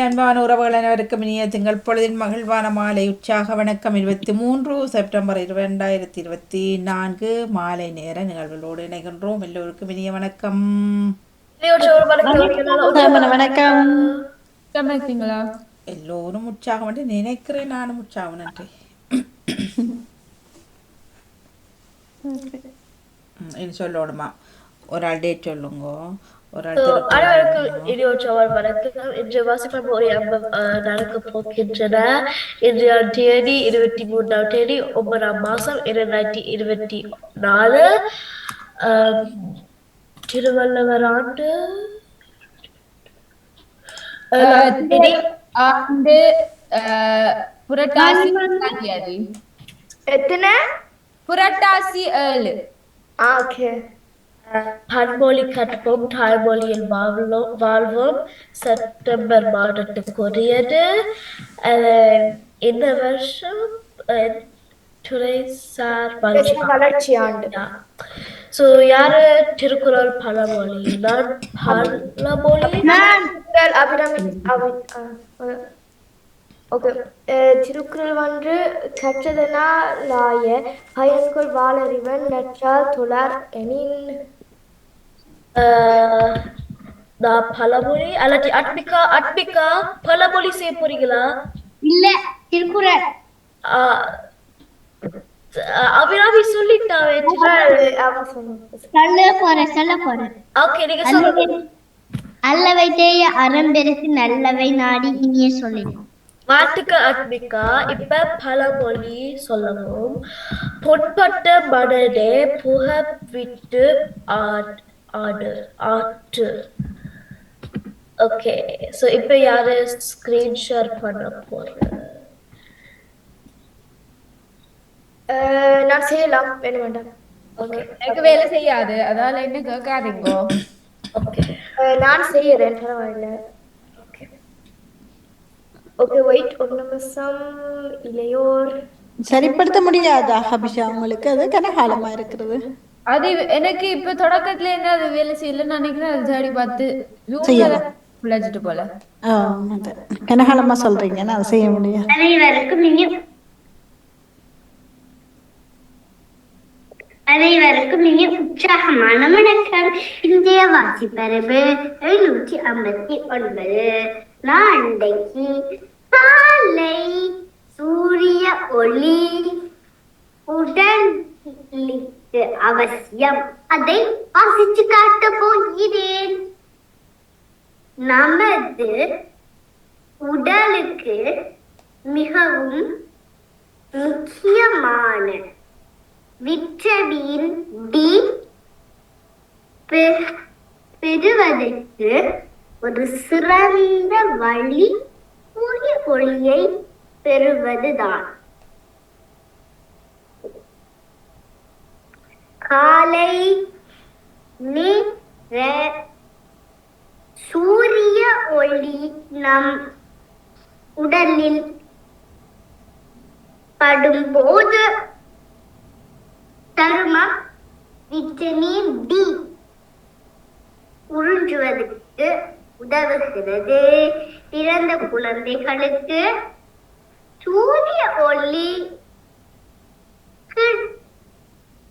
அன்பான உறவுகள் அனைவருக்கும் இனிய திங்கள் பொழுதின் மகிழ்வான மாலை. உற்சாக வணக்கம். இருபத்தி மூன்று செப்டம்பர் இரண்டாயிரத்தி இருபத்தி நான்கு மாலை நேர நிகழ்வுகளோடு இணைகின்றோம். எல்லோருக்கும் இனிய வணக்கம். வணக்கம். வணக்கம் சமைச்சிங்களா எல்லோரும் உற்சாகம் என்று நினைக்கிறேன் நானும் உற்சாகம் நன்றி. சொல்லணுமா? ஒரு ஆள் டேட் சொல்லுங்க. அனைவருக்கும் இனியோற்றவர் வணக்கம். இன்று வாசிப்பம் ஒரு அம்பம் நடக்க போகின்றன. இன்றைய தேதி இருபத்தி மூன்றாம் தேதி ஒன்பதாம் மாசம் இரண்டாயிரத்தி இருபத்தி நாலு. திருவள்ளுவர் ஆண்டு. ஆண்டு புரட்டாசி எத்தனை? புரட்டாசி ஏழு. ஓகே. பன்மொழி கற்போம் தாய்மொழியில் வாழ்வோம் வாழ்வோம். செப்டம்பர் மாதத்துக்குரியது இந்த வருஷம் துறைசார் வளர்ச்சி ஆண்டு. ஸோ யாரு திருக்குறள் பழமொழி நான் பழமொழி திருக்குறள் ஓகே. வந்து கற்றதனாலாய பயன்கள் வாளறிவன் நற்றால் துளார் எனின் நான் பழமொழி அல்லது அட்மிகா அட்மிகா பழமொழி செய்ய போறீங்களா? இல்ல திருக்குறள். அபிராமி சொல்லிட்டாவே சொல்ல போறேன் சொல்ல போறேன் ஓகே நீங்க சொல்லுங்க. அல்லவை தேய அறம்பெருசு நல்லவை நாடி இனிய சொல்லிடும் வாட்டுக்கு அட்மிகா இப்ப பழமொழி சொல்லவும் பொன்பட்ட மனதே புக விட்டு ஆட்- ஆடு ஆட்டு ஓகே சோ இப்ப யாரு ஸ்கிரீன் ஷேர் பண்ண போறேன் நான் செய்யலாம். வேணும் வேண்டாம் ஓகே எனக்கு வேலை செய்யாது. அதால என்ன கேட்காதீங்க. ஓகே நான் செய்யறேன். பரவாயில்ல. ஓகே ஓகே வெயிட் ஒரு நிமிஷம். இளையோர். சரிப்படுத்த முடியாதா அபிஷா உங்களுக்கு அது கனகாலமா இருக்கிறது. அது எனக்கு இப்ப தொடக்கத்துல என்ன அது வேலை செய்யல நினைக்கிறேன் அது தேடி பார்த்து. விளைச்சிட்டு போல. கனகாலமா சொல்றீங்க நான் செய்ய முடியாது. அனைவருக்கும் இனிய அனைவருக்கும் இனிய உற்சாகமான வணக்கம். இந்திய வாசிப்பரவு எழுநூற்றி ஐம்பத்தி ஒன்பது. நான் அன்றைக்கு காலை சூரிய ஒளி உடலுக்கு அவசியம். அதை வாசிச்சு காட்ட போகிறேன். நமது உடலுக்கு மிகவும் முக்கியமான விட்டமின் டி பெ- பெறுவதற்கு ஒரு சிறந்த வழி சூரிய ஒளியை பெறுவதுதான். காலை நேர சூரிய ஒளி நம் உடலில் படும்போது தருமம் விட்டமின் டி உறிஞ்சுவதற்கு உதவுகிறது. பிறந்த குழந்தைகளுக்கு சூரிய ஒளி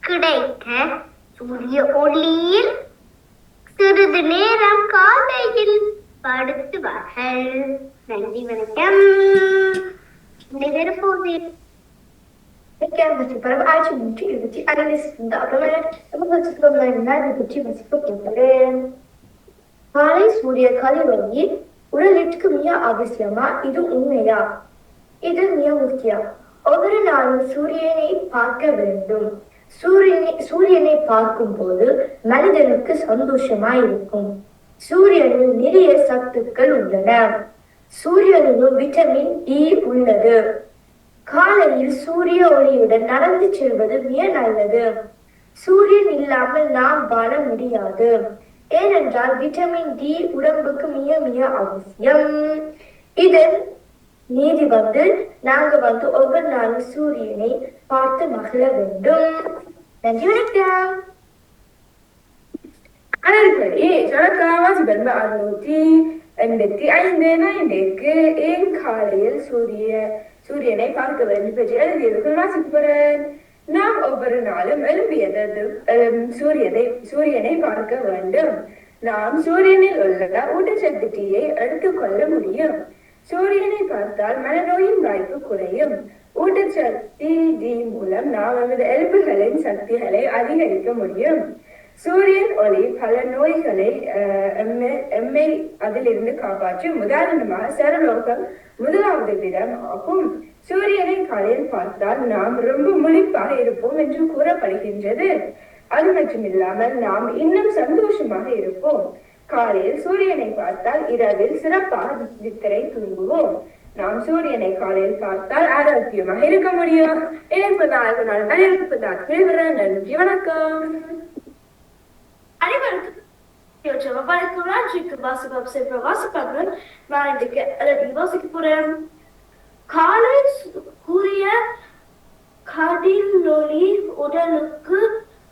கி- சூரிய ஒளியில் சிறிது நேரம் காலையில் படுத்துவார்கள் நன்றி வணக்கம். நிகழ்போது பரவ ஆயிரத்தி நூற்றி இருபத்தி ஐந்து அப்புறமே நம்ம பற்றி வசிப்பு கேட்கிறேன் காலை சூரிய கதிரொளி உடலுக்கு மிக அவசியமா? இது உண்மையா? இது மிக முக்கியம். ஒவ்வொரு நாளும் சூரியனை பார்க்க வேண்டும். சூரியனை சூரியனை பார்க்கும் போது மனிதனுக்கு சந்தோஷமா இருக்கும் சூரியனில் நிறைய சத்துக்கள் உள்ளன. சூரியனிலும் விட்டமின் டி உள்ளது. காலையில் சூரிய ஒளியுடன் நடந்து செல்வது மிக நல்லது. சூரியன் இல்லாமல் நாம் வாழ முடியாது. ஏனென்றால் விட்டமின் டி உடம்புக்கு மிக மிக அவசியம். இதன் நீதி வந்து நாங்க வந்து ஒவ்வொரு நாளும் சூரியனை பார்த்து மகிழ வேண்டும். நன்றி வணக்கம். அனைவருக்கும் தொடக்கமாக சிறந்த அறுநூத்தி எண்பத்தி ஐந்து நைன்டேக்கு என் காலையில் சூரிய சூரியனை பார்க்க வேண்டும் என்று எழுதியவர்கள் வாசிக்கிறேன் நாம் ஒவ்வொரு நாளும் எழுப்பியது சூரியனை சூரியனை பார்க்க வேண்டும். நாம் சூரியனில் உள்ள ஊட்டச்சத்து டீயை எடுத்துக்கொள்ள முடியும். சூரியனை பார்த்தால் மனநோயின் வாய்ப்பு குறையும். ஊட்டச்சத்து டி மூலம் நாம் நமது எலும்புகளின் சக்திகளை அதிகரிக்க முடியும். சூரியன் ஒளி பல நோய்களை எம்மை எம்மை அதிலிருந்து காப்பாற்றும். உதாரணமாக சரலோகம் முதலாவது விடம் ஆகும். சூரியனை காலையில் பார்த்தால் நாம் ரொம்ப முழிப்பாக இருப்போம் என்று கூறப்படுகின்றது. அது மட்டுமில்லாமல் நாம் இன்னும் சந்தோஷமாக இருப்போம். காலையில் சூரியனை பார்த்தால் இரவில் சிறப்பாக நித்திரை தூங்குவோம். நாம் சூரியனை காலையில் பார்த்தால் ஆரோக்கியமாக இருக்க முடியும். இணைப்பு நாள் நாள் அனைவருக்கு தான் நன்றி வணக்கம். அனைவருக்கும் யோசனை வணக்கம் ராஜிக்கு வாசகம் சென்ற வாசிப்பார்கள் நான் இன்றைக்கு எழுதி வாசிக்க போறேன். காலை கூறிய கதிரொளி உடலுக்கு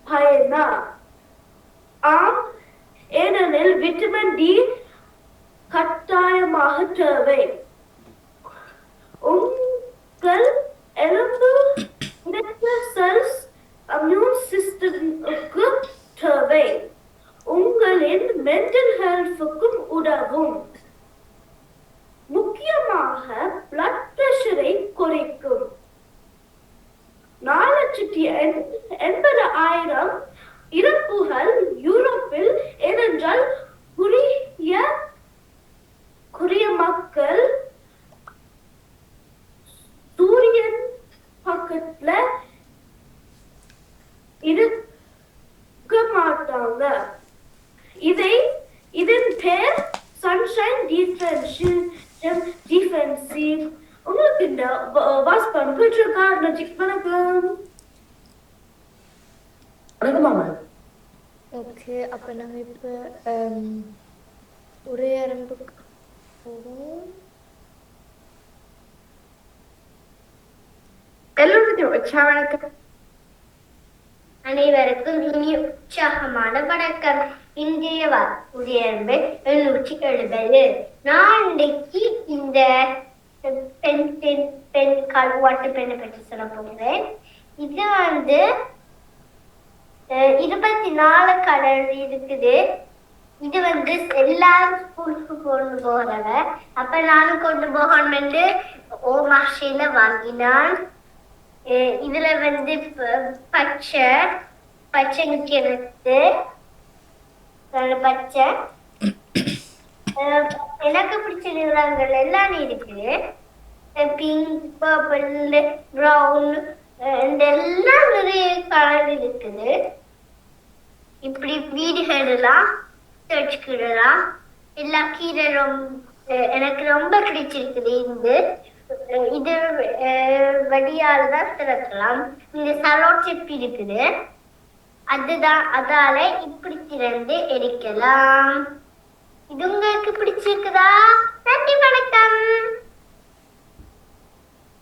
பயனா? ஆம் ஏனெனில் விட்டமின் டி கட்டாயமாக தேவை. உங்கள் எலும்பு செல்ஸ் அம்யூன் சிஸ்டமுக்கு தேவை. உங்களின் மென்டல் ஹெல்த்துக்கும் உதவும். முக்கியமாக பிளட் பிரஷரை குறைக்கும். நாலு லட்சத்தி எண்பது ஆயிரம் இறப்புகள் யூரோப்பில் ஏனென்றால் குறிய குறிய மக்கள் சூரியன் பக்கத்துல இருக்க மாட்டாங்க. இதை இதன் பேர் சன்ஷைன் டிஃபென்சிவ் டிஃபென்சிவ் உங்களுக்கு இந்த வாஸ்பம் நான் செக் பண்ண ஓகே அப்போ நாங்கள் இப்போ ஒரே அரம்புக்கு போவோம். எல்லோருக்கும் உற்சாக அனைவருக்கும் இனிய உற்சாகமான வணக்கம். இன்றைய உயர்வு எழுநூற்றி எழுபது. நான் இன்றைக்கு இந்த பெண் பெண் பெண் கால் கல்வாட்டு பெண்ணை பற்றி சொல்ல போகிறேன். இது வந்து இருபத்தி நாலு கடல் இருக்குது. இது வந்து எல்லாரும் ஸ்கூலுக்கு கொண்டு போறவ அப்ப நானும் கொண்டு போகணும்னு ஓமாஷில வாங்கினான். அஹ் இதுல வந்து பச்சை பச்சை நிக்கிறது பச்சை. எனக்கு பிடிச்ச நிறங்கள் எல்லாம் இருக்குது பிங்க் பர்பிள் ப்ரௌன் இந்த எல்லாம் நிறைய கலர் இருக்குது. இப்படி வீடுகளெல்லாம் தெரிச்சுக்கிடலாம் எல்லா கீரை ரொம்ப எனக்கு ரொம்ப பிடிச்சிருக்குது இது. இது அஹ் வடியால தான் திறக்கலாம். இந்த சலோட் டிப் இருக்குது. அதுதான் அதால இப்படி திறந்து எடுக்கலாம் இது உங்களுக்கு பிடிச்சிருக்குதா? நன்றி வணக்கம்.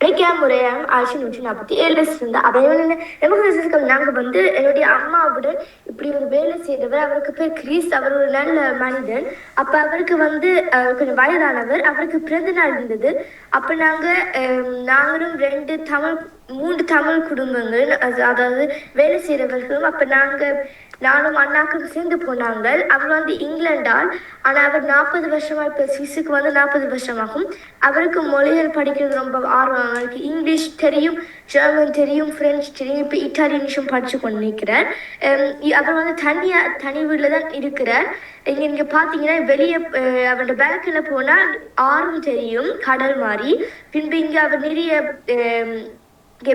இலக்கியம் முறையாக ஆயிரத்தி நூற்றி நாற்பத்தி ஏழுல சேர்ந்த அவையோட நமக்கு நாங்க வந்து என்னுடைய அம்மாவுடன் இப்படி ஒரு வேலை செய்தவர். அவருக்கு பேர் கிரீஸ். அவர் ஒரு நல்ல மனிதன். அப்ப அவருக்கு வந்து அஹ், கொஞ்சம் வயதானவர். அவருக்கு பிறந்த நாள் இருந்தது. அப்ப நாங்க அஹ், நாங்களும் ரெண்டு தமிழ் மூன்று தமிழ் குடும்பங்கள் அது- அதாவது வேலை செய்கிறவர்களும் அப்ப நாங்க நானும் அண்ணாக்கும் சேர்ந்து போனாங்க. அவர் வந்து இங்கிலாண்டால் ஆனால் அவர் நாற்பது வருஷமாக இப்போ சுவிஸுக்கு வந்து நாற்பது வருஷமாகும். அவருக்கு மொழிகள் படிக்கிறது ரொம்ப ஆர்வம். அவருக்கு இங்கிலீஷ் தெரியும் ஜெர்மன் தெரியும் பிரெஞ்சு தெரியும். இப்போ இட்டாலியனிஷும் படித்து கொண்டு நிற்கிறார் அவர் வந்து தனியாக தனி வீட்டில் தான் இருக்கிறார். இங்கே இங்கே பார்த்தீங்கன்னா வெளியே அவரோட பேக்கில் போனால் ஆறும் தெரியும் கடல் மாதிரி. பின்பு இங்கே அவர் நிறைய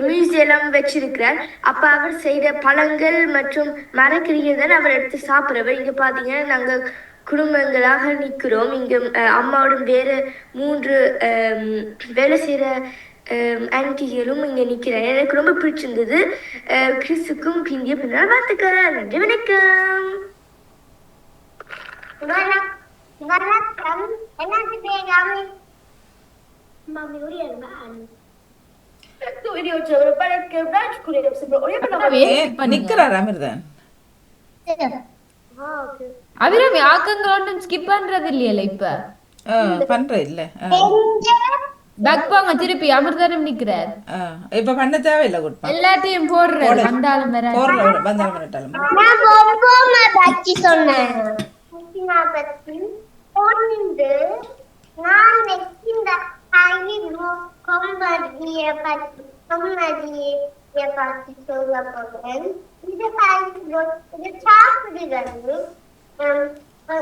மியூசியம் வச்சிருக்கிறார். அப்ப அவர் செய்த பழங்கள் மற்றும் மரக்கறிகள் தான் அவர் எடுத்து சாப்பிட்றவர். இங்க பாத்தீங்கன்னா நாங்க குடும்பங்களாக நிக்கிறோம் இங்க அஹ், அம்மாவுடன் வேற மூன்று வேலை செய்யற ஆன்டிகளும் இங்க நிக்கிறேன் எனக்கு ரொம்ப பிடிச்சிருந்தது. அஹ், கிறிஸுக்கும் பிந்திய பின்னால் வாழ்த்துக்கிறேன் நன்றி வணக்கம். வணக்கம். என்ன பேராமி Mami Oriana. அபிராமி ஆக்கங்கள் ஒன்றும் ஸ்கிப் பண்றது இல்லையல இப்ப. ஆ பண்ற இல்ல ஆ, பேக் போங்க திருப்பி. அமிர்தனம் நிக்கிறார். ஆ. இப்ப பண்ண தேவையில்லை குட்மா எல்லாத்தையும் போடுறாரு வந்தாலும் வர போடுற வந்தாலும் நான் சொன்னேன். நான் நான் இந்த அறிவு கொம்பதிய பத்தி கொம்பதிய பத்தி சொல்ல போறேன் இது அறிவு இது சாப்பிடுகிறது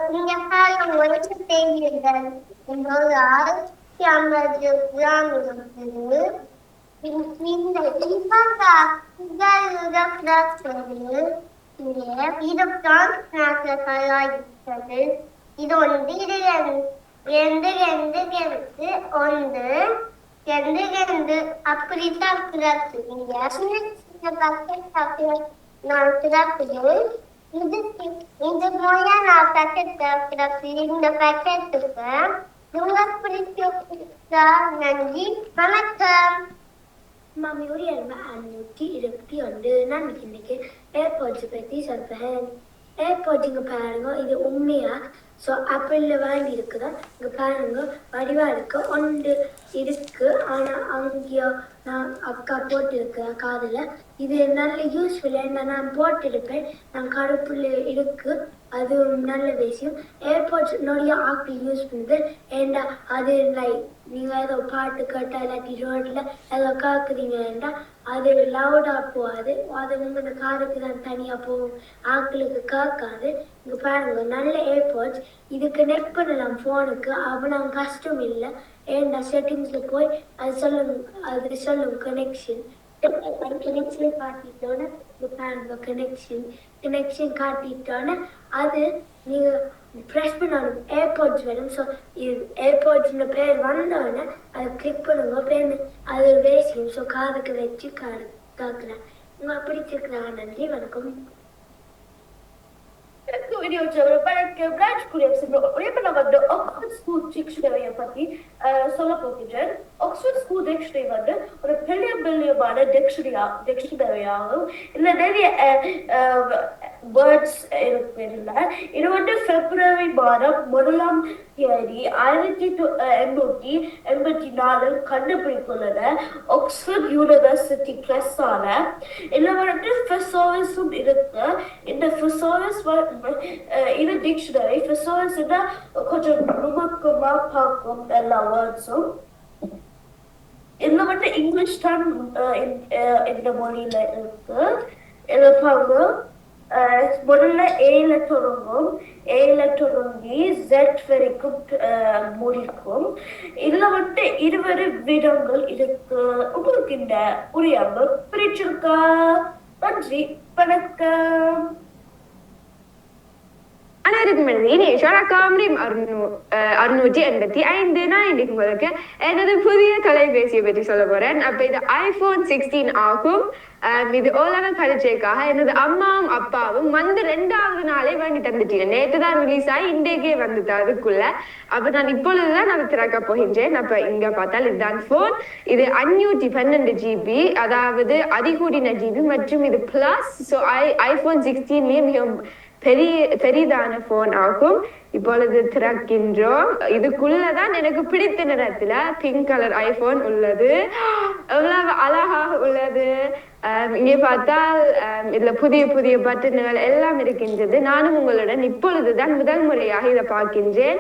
நீங்க காலம் ஒன்று தெரியுங்கள் ஒரு ஆயிரத்தி ஐம்பது கிராம் இருக்குது இந்த இவங்க இதுதான் இருக்கிறது இது ஒன்று இது ரெண்டு ரெண்டு ரெண்டு ஒன்று ரெண்டு ரெண்டு அப்படி சாப்பிடாது நீங்க சின்ன சின்ன பக்கெட் சாப்பிட நான் சிறப்புது இது இது நான் பக்கெட் சாப்பிடாது இந்த பக்கெட்டுக்கு உங்க பிடிச்சிருக்கா நன்றி. வணக்கம். மாமி ஒரு அறுநூற்றி இருபத்தி ஒன்று. நான் இன்னைக்கு ஏர்பாட்ஸ் பற்றி சொல்றேன். ஏர்பாட்ஸ் பாருங்க இது உண்மையா? ஸோ ஆப்பிளில் வாங்கி இருக்குதா இங்கே பாருங்க வடிவா இருக்கு ஒன்று இருக்கு. ஆனால் அங்கேயோ நான் அக்கா போட்டிருக்கேன் காதில். இது நல்ல யூஸ்ஃபுல் என்ன நான் போட்டிருப்பேன். நான் கருப்புல இருக்கு. அது நல்ல விஷயம். ஏர்போர்ட்ஸ் நிறைய ஆட்கள் யூஸ் பண்ணுது. ஏண்டா அது லைக் நீங்கள் ஏதோ பாட்டு கேட்டால் இல்லாட்டி ரோட்டில் ஏதோ கேட்குறீங்கன்னா அது லவுடாக போகாது. அது வந்து இந்த காருக்கு தான் தனியாக போகும். ஆக்களுக்கு கேட்காது. இங்கே பாருங்க நல்ல ஏர்போர்ட்ஸ் இதுக்கு நெட் பண்ணலாம் ஃபோனுக்கு அவ்வளோ கஷ்டம் இல்லை. ஏண்டா செட்டிங்ஸில் போய் அது சொல்லும் அது சொல்லும் கனெக்ஷன் கனெக்ஷன் காட்டிட்டோன்னே பாருங்க கனெக்ஷன் கனெக்ஷன் காட்டிட்டோன்னே அது நீங்கள் ப்ரெஸ் பண்ணணும். ஏர்போர்ட்ஸ் வேணும். ஸோ இது ஏர்பாட்ஸ்னு பேர் வந்தோடனே அதை கிளிக் பண்ணுங்க. பேர் அது வேசியும் ஸோ காதுக்கு வச்சு காது காக்குறேன் உங்களை பிடிச்சிருக்கிறா நன்றி வணக்கம். வீடியோ எனக்கு பிரான்ச் கூடிய இப்போ நான் வந்து ஆக்ஸ்ஃபோர்ட் ஸ்கூல் டிக்ஷனரியை பற்றி சொல்ல போகின்றேன் ஆக்ஸ்போர்ட் ஸ்கூல் டிக்ஷனரி வந்து ஒரு பெரிய பெரியமான டிக்ஷனரியா டிக்ஷனரியாகும் இல்லை நிறைய வேர்ட்ஸ் இருக்குல்ல இது வந்து பிப்ரவரி மாதம் முதலாம் தேதி ஆயிரத்தி எண்பத்தி எண்பத்தி நாலு கண்டுபிடித்துள்ளன ஆக்ஸ்போர்ட் யூனிவர்சிட்டி பிரஸ்ஸால இதுல வந்து ஃபிசோவிஸும் இருக்கு இந்த ஃபிசோவிஸ் இது டிக்ஷனரி ஃபிசோவிஸ் கொஞ்சம் நுணுக்கமா பார்க்கும் எல்லா வேர்ட்ஸும் இதுல வந்து இங்கிலீஷ் தான் அஹ், இந்த- அஹ், இந்த மொழியில இருக்கு இதுல அஹ், முதல்ல ஏல தொடங்கும் ஏல தொடங்கி ஜெட் வரைக்கும் அஹ், முடிக்கும் இதுல வந்து இருவரு விதங்கள் இருக்கு உங்களுக்கு இந்த புரியாம பிரிச்சிருக்கா நன்றி வணக்கம் அனைவருக்கும் எனது இனிய வணக்கம் அறுநூ அறுநூற்றி எண்பத்தி ஐந்து நான் இன்னைக்கு உங்களுக்கு எனது புதிய தொலைபேசியை பற்றி சொல்ல போறேன் அப்ப இது ஐபோன் சிக்ஸ்டீன் ஆகும் அஹ் இது ஓலவன் பரீட்சைக்காக எனது அம்மாவும் அப்பாவும் வந்து ரெண்டாவது நாளே வாங்கி தந்துட்டீங்க நேற்று தான் ரிலீஸ் ஆகி இன்றைக்கே வந்துட்டு அதுக்குள்ள அப்ப நான் இப்பொழுதுதான் நான் திறக்க போகின்றேன் அப்ப இங்க பார்த்தால் இதுதான் போன் இது அஞ்சூற்றி பன்னெண்டு ஜிபி அதாவது அதிகூடின ஜிபி மற்றும் இது பிளஸ் ஸோ ஐ ஐபோன் சிக்ஸ்டீன்லயே மிகவும் பெரிய பெரிதான போன் ஆகும். இப்பொழுது திறக்கின்றோம். இதுக்குள்ளதான் எனக்கு பிடித்த நிறத்துல பிங்க் கலர் ஐபோன் உள்ளது. எவ்வளவு அழகாக உள்ளது. இங்கே பார்த்தால் இதுல புதிய புதிய பட்டன்கள் எல்லாம் இருக்கின்றது. நானும் உங்களுடன் இப்பொழுதுதான் முதல் முறையாக இதை பார்க்கின்றேன்.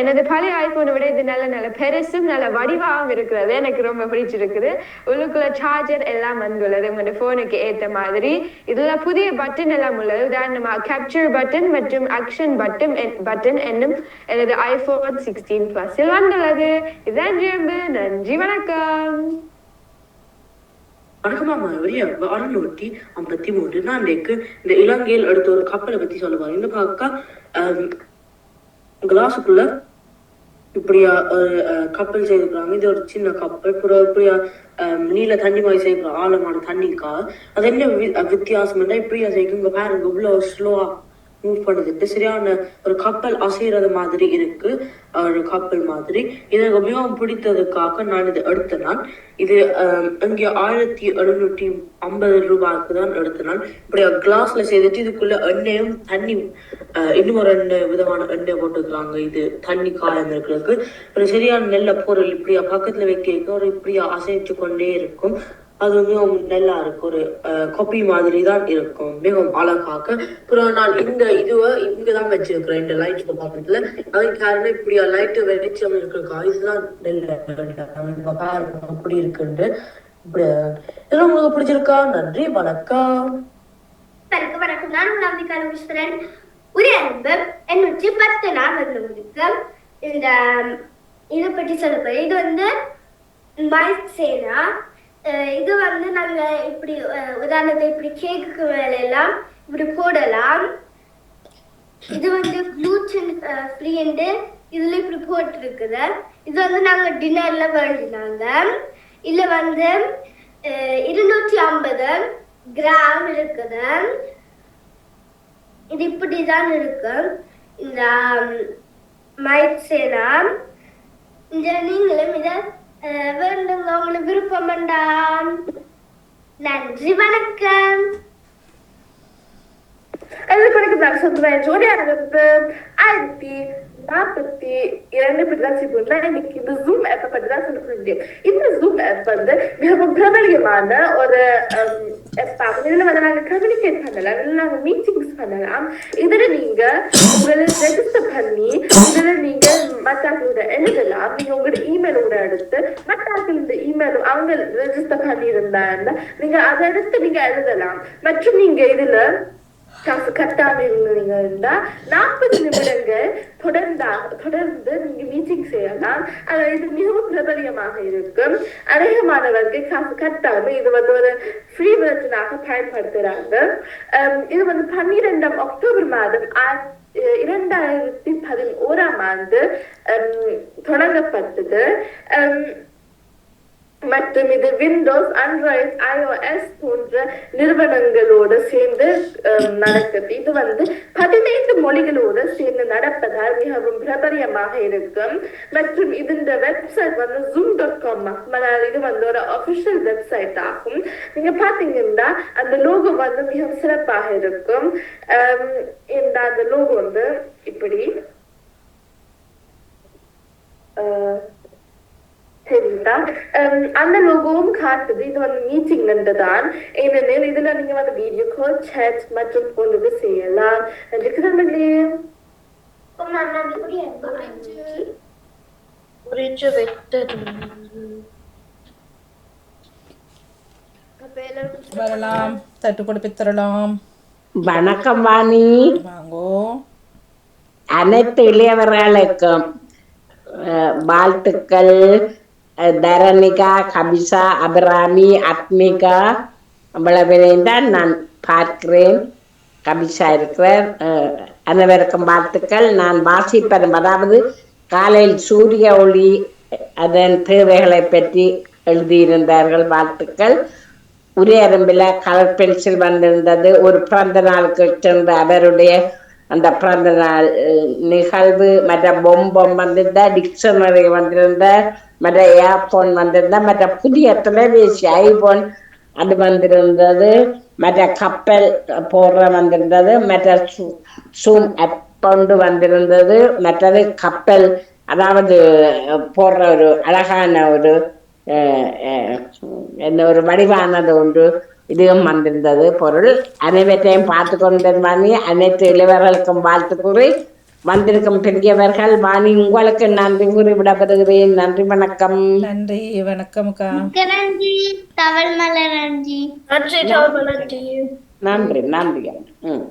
எனது பழைய ஐபோனை விட இது நல்ல நல்ல பெருசும் நல்ல வடிவாகவும் இருக்கிறது. எனக்கு ரொம்ப பிடிச்சிருக்குது. உள்ளுக்குள்ள சார்ஜர் எல்லாம் வந்துள்ளது. உங்களோட போனுக்கு ஏத்த மாதிரி. இதுல புதிய பட்டன் எல்லாம் உள்ளது. உதாரணமா கேப்சர் பட்டன் மற்றும் அக்ஷன் பட்டன் பட்டன் என்னும் எனது ஐபோன் சிக்ஸ்டீன் பிளஸில் வந்துள்ளது. இதான் நன்றி வணக்கம். வணக்கம் வழியா அறுநூற்றி ஐம்பத்தி மூன்று. நான் இன்றைக்கு இந்த இலங்கையில் அடுத்த ஒரு கப்பலை பத்தி சொல்ல இந்த அக்கா கிளாஸுக்குள்ள இப்படியா அஹ், கப்பல் செய்திருக்கிறாங்க. இது ஒரு சின்ன கப்பல். அப்புறம் இப்படியா நீல தண்ணி மாதிரி செய்யப்படுற ஆழமான தண்ணிக்கா அது என்ன வி- வித்தியாசம் இப்படியா செய்யும். இங்க பாருங்க இவ்வளவு ஸ்லோவா மூவ் பண்ணுது சரியான ஒரு கப்பல் அசைறது மாதிரி இருக்கு. ஒரு கப்பல் மாதிரி. இது எனக்கு மிகவும் பிடித்ததுக்காக நான் இதை எடுத்த நான் இது இங்கே ஆயிரத்தி எழுநூற்றி ஐம்பது ரூபாய்க்கு தான் எடுத்த நான் இப்படி கிளாஸ்ல செய்துட்டு இதுக்குள்ள எண்ணெயும் தண்ணி இன்னும் ஒரு எண்ணெய் விதமான எண்ணெய் போட்டுக்கிறாங்க. இது தண்ணி காயம் இருக்கிறதுக்கு. ஒரு சரியான நெல்ல பொருள் இப்படியா பக்கத்துல வைக்க ஒரு இப்படியா அசைத்து கொண்டே இருக்கும். அது மிகவும் நல்லா இருக்கும் ஒரு கொப்பி மாதிரி தான் இருக்கும். மிகவும் அழகாக. அப்புறம் நான் இந்த இதுவை இங்கதான் வச்சிருக்கிறேன். இந்த லைட் பக்கத்துல அது காரணம் இப்படியா லைட் வெளிச்சம் இருக்கா இதுதான் நல்ல. அப்படி இருக்குன்னு இப்படி இதெல்லாம் உங்களுக்கு பிடிச்சிருக்கா? நன்றி வணக்கம். வணக்கம் வணக்கம். நான் உங்கள் அம்பிகா பேசுகிறேன் அன்பு எண்ணூற்றி பத்து நாள் வந்தவங்களுக்கு இந்த இதை பற்றி சொல்ல இது வந்து மைக் சேனா இது வந்து நாங்க இப்படி உதாரணத்தை இப்படி கேக்குக்கு மேல எல்லாம் இப்படி போடலாம். இது வந்து gluten ஃப்ரீண்டு இதுல இப்படி போட்டிருக்குது. இது வந்து நாங்க டின்னர்ல வேண்டினாங்க. இதுல வந்து அஹ், இருநூற்றி ஐம்பது கிராம் இருக்குது. இது இப்படிதான் இருக்கு. இந்த மைட்ஸேனா இந்த நீங்களும் இதை வேண்டுங்க உங்களுக்கு விருப்பம் வேண்டாம் நன்றி வணக்கம். அதுக்கு எனக்கு நான் சொல்றேன் ஜோடி ஆரம்பிப்பு ஆயிரத்தி நாற்பத்தி இரண்டு பற்றி தான் இன்னைக்கு இந்த ஜூம் ஆப்பை பற்றி தான் சொல்ல முடியும் இந்த ஜூம் ஆப் வந்து மிகவும் பிரபலியமான ஒரு ஆப் ஆகும். இதுல வந்து நாங்க கம்யூனிகேட் பண்ணலாம். இதுல நாங்க மீட்டிங்ஸ் பண்ணலாம். இதுல நீங்க உங்களை ரெஜிஸ்டர் பண்ணி இதுல நீங்க மத்தாக்களோட எழுதலாம். நீங்க உங்களோட இமெயிலோட எடுத்து மத்தாக்கள் இந்த இமெயில் அவங்க ரெஜிஸ்டர் பண்ணியிருந்தாங்க. நீங்க அதை எடுத்து நீங்க எழுதலாம். மற்றும் நீங்க இதுல காசு கட்டாம இருந்தீங்க இருந்தா நாற்பது நிமிடங்கள் தொடர்ந்தா தொடர்ந்து நீங்க மீட்டிங் செய்யலாம். அது இது மிகவும் பிரபலியமாக இருக்கும். அநேகமானவர்கள் காசு கட்டாம இது வந்து ஒரு ஃப்ரீ வெர்ஜனாக பயன்படுத்துறாங்க. இது வந்து பன்னிரெண்டாம் அக்டோபர் மாதம் ஆ- இரண்டாயிரத்தி பதினோராம் ஆண்டு தொடங்கப்பட்டது. மற்றும் இது விண்டோஸ் அண்ட்ராய்ட் ஐஓஎஸ் போன்ற நிறுவனங்களோடு சேர்ந்து நடக்குது. இது வந்து பதினைந்து மொழிகளோடு சேர்ந்து நடப்பதால் மிகவும் பிரபலியமாக இருக்கும். மற்றும் இதன் வெப்சைட் வந்து ஜூம் டாட் காம் இது வந்து ஒரு அபிஷியல் வெப்சைட் ஆகும். நீங்க பாத்தீங்கன்னா அந்த லோகோ வந்து மிகவும் சிறப்பாக இருக்கும். இந்த அந்த லோகோ வந்து இப்படி ஆஹ் சரிங்களா அம், அந்த லோகோவும் காட்டுது. இது வந்து மீட்டிங் தான் ஏனெனில் இதுல நீங்க வந்து வீடியோ கால் chat மற்றும் போன்றது செய்யலாம். அன்பு புரிஞ்சு விட்டது வரலாம். தட்டு கொடுப்பி தரலாம். வணக்கம் வாணி. வாங்கோ. அனைத்து இளையவர்களுக்கும் வாழ்த்துக்கள். தரணிகா கபிசா அபிராமி அத்மிகா அவ்வளவினையும் தான் நான் பார்க்கிறேன் கபிசா இருக்கிறார் அஹ், அனைவருக்கும் வாழ்த்துக்கள் நான் வாசிப்பதும் அதாவது காலையில் சூரிய ஒளி அதன் தேவைகளை பற்றி எழுதியிருந்தார்கள் வாழ்த்துக்கள். உரையரம்பில் கலர் பென்சில் வந்திருந்தது. ஒரு பிறந்த நாளுக்கு சென்ற அவருடைய அந்த பிறந்த நாள் நிகழ்வு மற்ற பொம்பம் வந்திருந்தா டிக்ஷனரி வந்திருந்தா மற்ற ஏர்போன் வந்திருந்தா மற்ற புதிய தொலைபேசி ஐபோன் அது வந்திருந்தது மற்ற கப்பல் போடுற வந்திருந்தது மற்ற சூம் அப் வந்திருந்தது மற்றது கப்பல் அதாவது போடுற ஒரு அழகான ஒரு என்ன ஒரு வடிவானது ஒன்று இதுவும் வந்திருந்தது பொருள் அனைவற்றையும் பார்த்து கொண்டது வாணி அனைத்து இளைவர்களுக்கும் வாழ்த்து கூறி வந்திருக்கும் பெரியவர்கள் வாணி உங்களுக்கு நன்றி கூறி விடப்படுகிறேன் நன்றி வணக்கம் நன்றி வணக்கம்க்கா மிக்க நன்றி நன்றி நன்றி ம்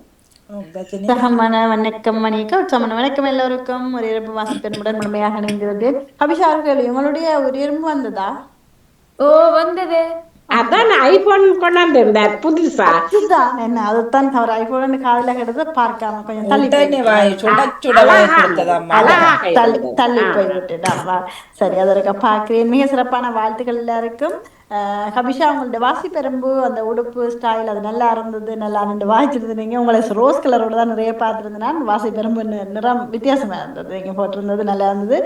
சகமான வணக்கம் மணிக்கா உற்சாகமான வணக்கம் எல்லோருக்கும் ஒரு இரவு வாசிப்பெருமுடன் முழுமையாக இணைந்திருது அபிஷா அவர்கள் உங்களுடைய ஒரு எறும்பு வந்ததா ஓ வந்தது அதான் ஐபோன் கொண்டாந்து இருந்தார் புதுசா. இதுதான் என்ன அதுதான் அவர் ஐபோன் காதல கிடந்து பார்க்காம கொஞ்சம் தள்ளி தள்ளி. போய் விட்டுட்டான் வா சரி அதற்கு பார்க்கிறேன். மிக சிறப்பான வாழ்த்துக்கள் எல்லாருக்கும். கபிஷா உங்களோட வாசி பெரும்பு அந்த உடுப்பு ஸ்டைல் அது நல்லா இருந்தது நல்லா நின்று வாய்ச்சிருந்தீங்க உங்களை ரோஸ் கலரோட தான் நிறைய பார்த்துருந்தேன் நான். வாசி பெரும்பு நிறம் வித்தியாசமாக இருந்தது. நீங்கள் போட்டிருந்தது நல்லா இருந்தது.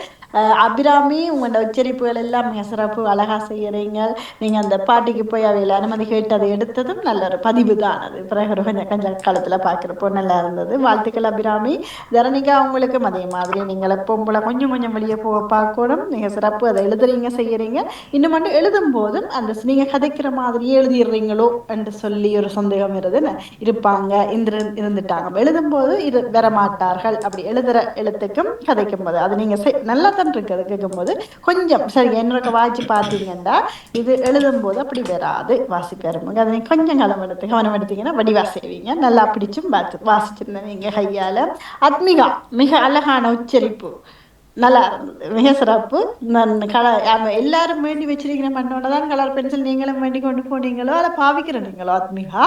அபிராமி உங்களோட உச்சரிப்புகள் எல்லாம் மிக சிறப்பு அழகாக செய்கிறீங்க நீங்கள் அந்த பாட்டிக்கு போய் அவையில் அனுமதி கேட்டு அதை எடுத்ததும் நல்ல ஒரு பதிவு தான் அது. பிறகு கொஞ்சம் கொஞ்சம் காலத்தில் பார்க்குறப்போ நல்லா இருந்தது. வாழ்த்துக்கள் அபிராமி. தரணிகா உங்களுக்கும் அதே மாதிரி. நீங்கள் எப்பவும் போல கொஞ்சம் கொஞ்சம் வெளியே போக பார்க்கணும். நீங்கள் சிறப்பு. அதை எழுதுறீங்க செய்கிறீங்க இன்னும் மட்டும் எழுதும் போதும் அந்த நீங்க கதைக்கிற மாதிரியே எழுதிடுறீங்களோ என்று சொல்லி ஒரு சந்தேகம் இருதுன்னு இருப்பாங்க. இருந்து இருந்துட்டாங்க. எழுதும்போது போது இது வரமாட்டார்கள். அப்படி எழுதுற எழுத்துக்கும் கதைக்கும் போது. அது நீங்க நல்லா தான் இருக்கு கேட்கும்போது. கொஞ்சம் சரி என்னோட வாய்ச்சி பார்த்தீங்கன்னா இது எழுதும்போது அப்படி வராது. வாசிப்பெருமுங்க அதை நீங்க கொஞ்சம் கவனம் எடுத்து கவனம் எடுத்தீங்கன்னா வடிவா செய்வீங்க நல்லா பிடிச்சும் பார்த்து வாசிச்சிருந்தீங்க கையால. அத்மிகா மிக அழகான உச்சரிப்பு. நல்லா இருந்தது மிக சிறப்பு. நான் கலர் எல்லாரும் வேண்டி வச்சிருக்கிற மண்ணோட தான் கலர் பென்சில் நீங்களும் வேண்டி கொண்டு போனீங்களோ அதை பாவிக்கிற நீங்களோ ஆத்மிகா?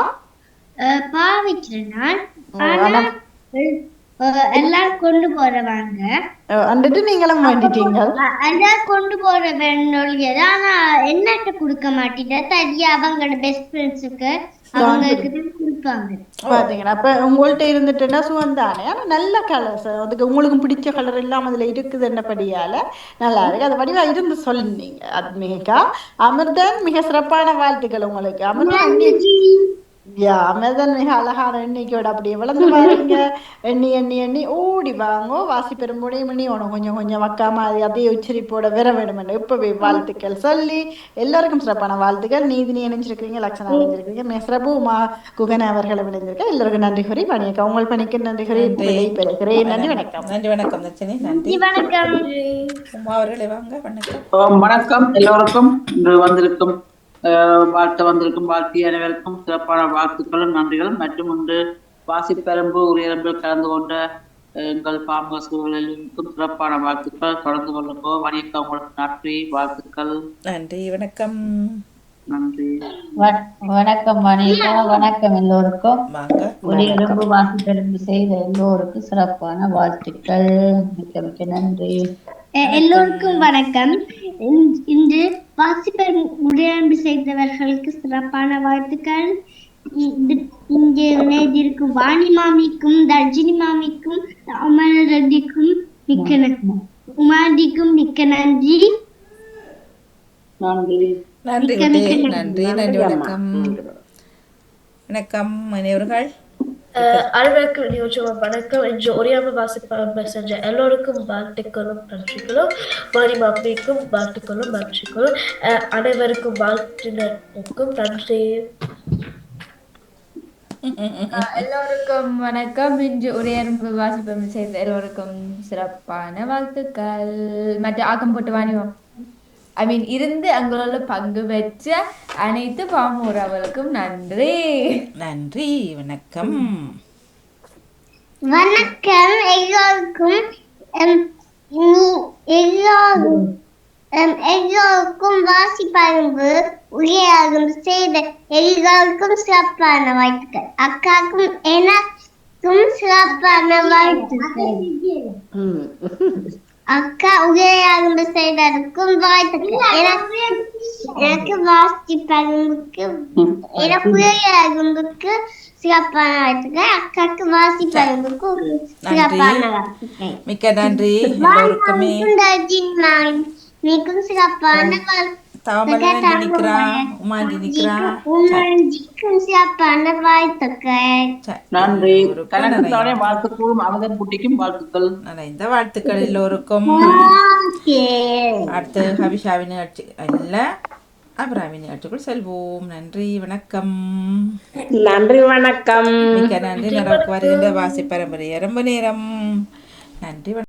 பாவிக்கிறேன் எல்லாரும் கொண்டு போறவாங்க. வந்துட்டு நீங்களும் வேண்டிட்டீங்க. கொண்டு போற வேணும் ஆனா என்னட்ட கொடுக்க மாட்டேன் தனியா அவங்களோட பெஸ்ட் ஃப்ரெண்ட்ஸுக்கு அவங்களுக்கு பாத்தீங்கன்னா அப்ப உங்கள்ட்ட இருந்துட்டுன்னா சுகம் தானே ஆனா நல்ல கலர்ஸ் அதுக்கு உங்களுக்கு பிடிச்ச கலர் எல்லாம் அதுல இருக்குதுன்னபடியால நல்லா இருக்கு. அது வடிவா இருந்து சொல்லுனீங்க. அத்மிகா அமிர்தன் மிக சிறப்பான வாழ்த்துக்கள் உங்களுக்கு. அமிர்தன் யா அமிர்தன் மிக அழகான எண்ணிக்கையோட அப்படியே வளர்ந்து பாருங்க. எண்ணி எண்ணி எண்ணி ஓடி வாங்கோ. வாசி பெரும்புடையும் எண்ணி உனக்கு கொஞ்சம் கொஞ்சம் வக்காம அது அதே உச்சரிப்போட வர வேண்டும் என்று இப்பவே வாழ்த்துக்கள் சொல்லி எல்லாருக்கும் சிறப்பான வாழ்த்துக்கள். நீதினி இணைஞ்சிருக்கீங்க லட்சணம் இணைஞ்சிருக்கீங்க மிக சிறப்பு. உமா குகன் அவர்களை இணைஞ்சிருக்க எல்லாருக்கும் நன்றி கூறி வணக்கம் உங்கள் பணிக்கு நன்றி கூறி விடை பெறுகிறேன். நன்றி வணக்கம். நன்றி வணக்கம் நன்றி. வணக்கம். உமா அவர்களே வாங்க. வணக்கம். வணக்கம். எல்லோருக்கும். இன்று வந்திருக்கும் வாழ்த்த வந்திருக்கும் வாழ்த்திய அனைவருக்கும் சிறப்பான வாழ்த்துக்களும் நன்றிகளும். மற்றும் இன்று வாசிப்பெரும்பு உரியரம்பில் கலந்து கொண்ட எங்கள் பாமக சூழலுக்கும் சிறப்பான வாழ்த்துக்கள். தொடர்ந்து கொள்ளுங்கோ. வணிகம் உங்களுக்கு நன்றி வாழ்த்துக்கள். நன்றி வணக்கம். நன்றி. வ- வணக்கம் வணிகா வணக்கம் எல்லோருக்கும். வாங்க ஒரு எலும்பு வாசி பெரும்பு செய்த எல்லோருக்கும் சிறப்பான வாழ்த்துக்கள். மிக்க மிக்க நன்றி. எல்லோருக்கும் வணக்கம். இன்- இன்று வாசிப்பர் உரையாம்பு செய்தவர்களுக்கு சிறப்பான வாழ்த்துக்கள். இங்கே இணைந்திருக்கும் வாணி மாமிக்கும் தர்ஜினி மாமிக்கும் அமர ரெட்டிக்கும் மிக்க நன்றி. உமாதிக்கும் மிக்க நன்றி நன்றி நன்றி. நன்றி நன்றி வணக்கம். வணக்கம் அனைவர்கள். அனைவருக்கும் நியோஜகம் வணக்கம். இன்று ஒரியாம வாசிப்பாக செஞ்ச எல்லோருக்கும் வாழ்த்துக்களும் நன்றிகளும். மாரி மாப்பிக்கும் வாழ்த்துக்களும் நன்றிகளும். அஹ் அனைவருக்கும் வாழ்த்தினருக்கும் நன்றி. எல்லோருக்கும் வணக்கம். இன்று உரையரம்பு வாசிப்பம் செய்த எல்லோருக்கும் சிறப்பான வாழ்த்துக்கள். மற்ற ஆக்கம் போட்டு வாணிவோம் ஐ மீன் இருந்து அங்குள்ள பங்கு பெற்ற அனைத்து பாமூரவர்களுக்கும் நன்றி நன்றி வணக்கம் வணக்கம் எல்லோருக்கும் எல்லோரும் எல்லோருக்கும் வாசிப்பரும்பு உரையாகும் செய்த எல்லோருக்கும் சிறப்பான வாழ்த்துக்கள் அக்காக்கும் எனக்கும் சிறப்பான வாழ்த்துக்கள் அக்கா உரையாகும் செய்ததற்கும் வாழ்த்துக்கள் எனக்கு எனக்கு வாசிப்பரும்புக்கு எனக்கு உரையாகும்புக்கு சிறப்பான வாழ்த்துக்கள் அக்காக்கு வாசிப்பரும்புக்கு சிறப்பான வாழ்த்துக்கள் மிக்க நன்றி எல்லோருக்குமே. சிறப்பான வாழ்த்துக்கள் சிறப்பான வாழ்த்துக்கள் நன்றி அமதன் குட்டிக்கும் வாழ்த்துக்கள் வாழ்த்துக்கள் எல்லோருக்கும் அடுத்து ஹபிஷாவின் நிகழ்ச்சி அல்ல அபிராமின் நிகழ்ச்சிக்குள் செல்வோம் நன்றி வணக்கம் நன்றி வணக்கம் மிக்க நன்றி நடக்கு வருகின்ற வாசி பரம்பரை ரொம்ப நேரம் நன்றி வணக்கம்